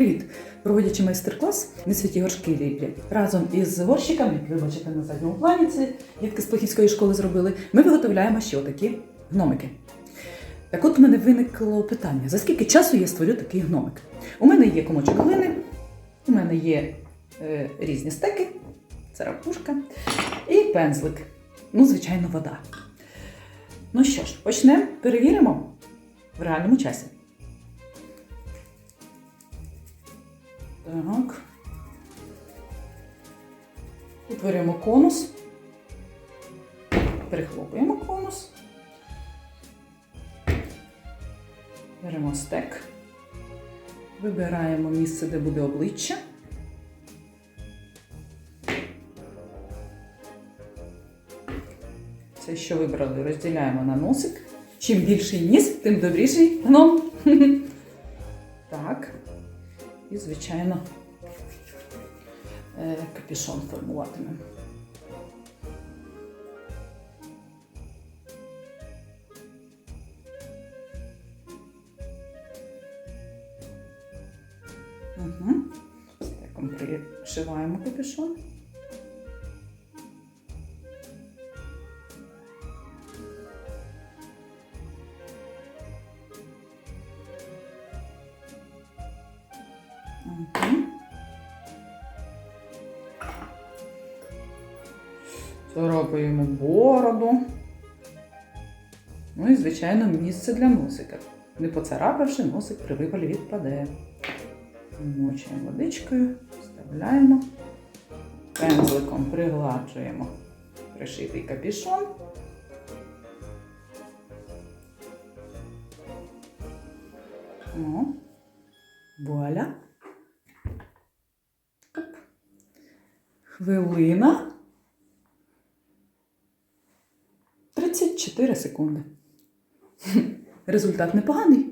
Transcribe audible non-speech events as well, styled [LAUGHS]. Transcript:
Привіт! Проводячи майстер-клас «Не святі горшки ліплять разом із горщиками, як ви бачите на задньому плані, це дітки з Плохівської школи зробили. Ми виготовляємо ще отакі гномики. Так от у мене виникло питання: за скільки часу я створю такий гномик? У мене є комочок глини, у мене є е, різні стеки, це ракушка і пензлик. Ну, звичайно, вода. Ну що ж, почнемо, перевіримо в реальному часі. Так. Утворюємо конус. Перехлопуємо конус. Беремо стек. Вибираємо місце, де буде обличчя. Це, що вибрали, розділяємо на носик. Чим більший ніс, тим добріший гном. [LAUGHS] Так. І, звичайно, капішон капюшон формуватимемо. Угу. Стеком пришиваємо капюшон. Угу. Бороду. Ну і, звичайно, місце для носика. Не поцарапавши, носик при випалі відпаде. Вмочуємо водичкою, вставляємо. Пензликом пригладжуємо пришитий капішон. О, вуаля. Хвилина. 34 секунди. Результат непоганий.